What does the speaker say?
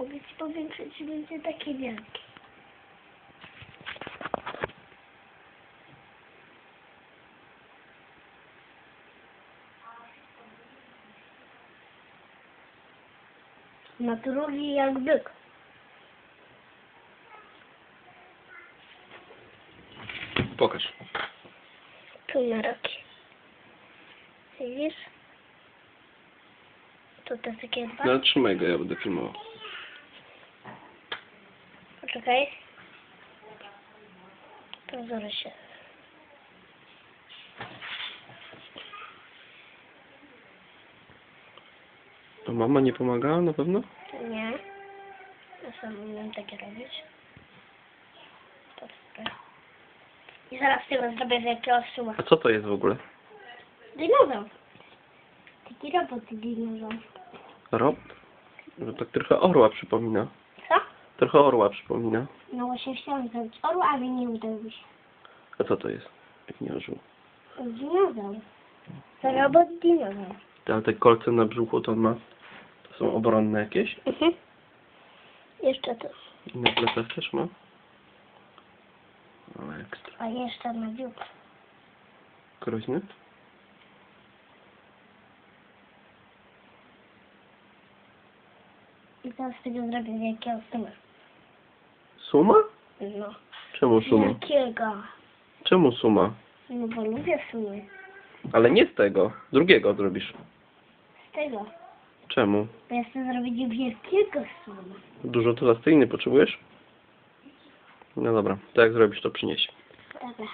Mogę ci powiększyć, będzie takie wielkie. Na drugi jak byk. Pokaż. Tu na roki. Widzisz? Tu te takie dwa. No trzymaj go, ja będę filmował. Poczekaj. To zaraz się. A mama nie pomagała na pewno? Nie. Ja sam umiem takie robić. To sprawdź. I zaraz tego zrobię wielkiego suma. A co to jest w ogóle? Dinozaur. Taki robot dinozaur. Rob? No tak trochę orła przypomina. Trochę orła przypomina. No właśnie chciałam zrobić orła, ale nie udało mi się. A co to jest? Jak nie orzeł. Dinozaur. To robot dinozaur. Ale te kolce na brzuchu to on ma. To są obronne jakieś? Mhm. Jeszcze to. I na plecach też ma? Ale ekstra. A jeszcze na dziób. Groźny? I teraz tego zrobię wielkiego suma. Suma? No. Czemu suma? Wielkiego. Czemu suma? No bo lubię sumy. Ale nie z tego. Drugiego zrobisz. Z tego. Czemu? Bo ja chcę zrobić wielkiego suma. Dużo to plastyny potrzebujesz? No dobra, to jak zrobisz, to przynieś. Dobra.